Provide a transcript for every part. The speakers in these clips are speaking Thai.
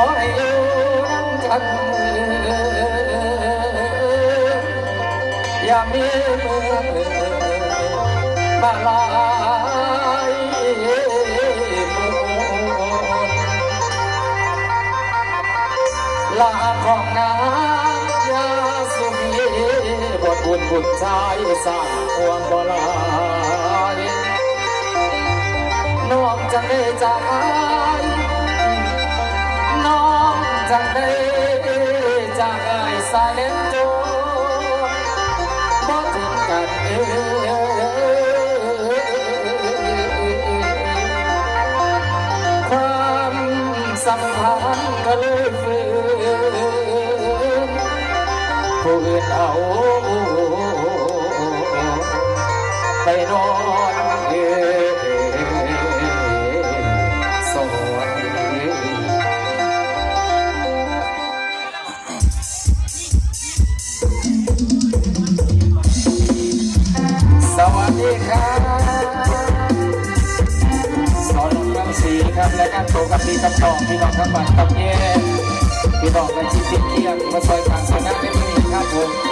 อให้อยู่นั่นกันอย่ามีมือมาลายมูลลาของนางยาสุมีบทบุญบุญชายสร้างควงบลายน้องจังได้จ ไอ้สายเล่นโจบ่ถึงกันเอความสัมพันธ์ก็เลยฝืนผู้อื่นเอาไปนอน ดีครับสอนลงรังสีครับและการโตกับพี่กับทองพี่น้องทั้งบ้านกับเย็นพี่น้องกันชิดติดเที่ยงมาซอยการสนะในวันนี้ครับผม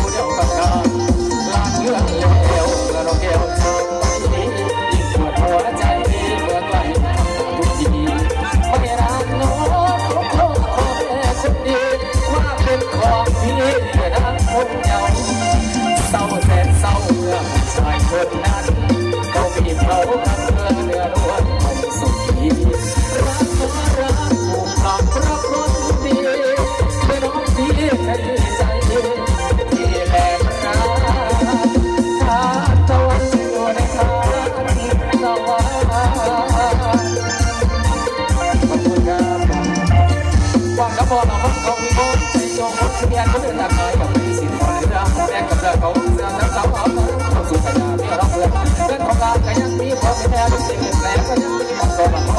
บอกเอาคนเขามีโบใจโจงคนเพียนคนอื่นต่างหายกับมีสิทธิ์พอเรื่องแม่กับเรื่องเขาเรื่องน้ำสาวเอาเขาสู่ปัญญาเพื่อเราเพื่อนเพื่อนของเราก็ยังมีพอแม่เป็นสิ่งแปลกก็ยังมีความสุข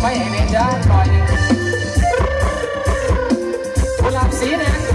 ไม่ให้เน้นยาหน่อยกุหลาบสีแดง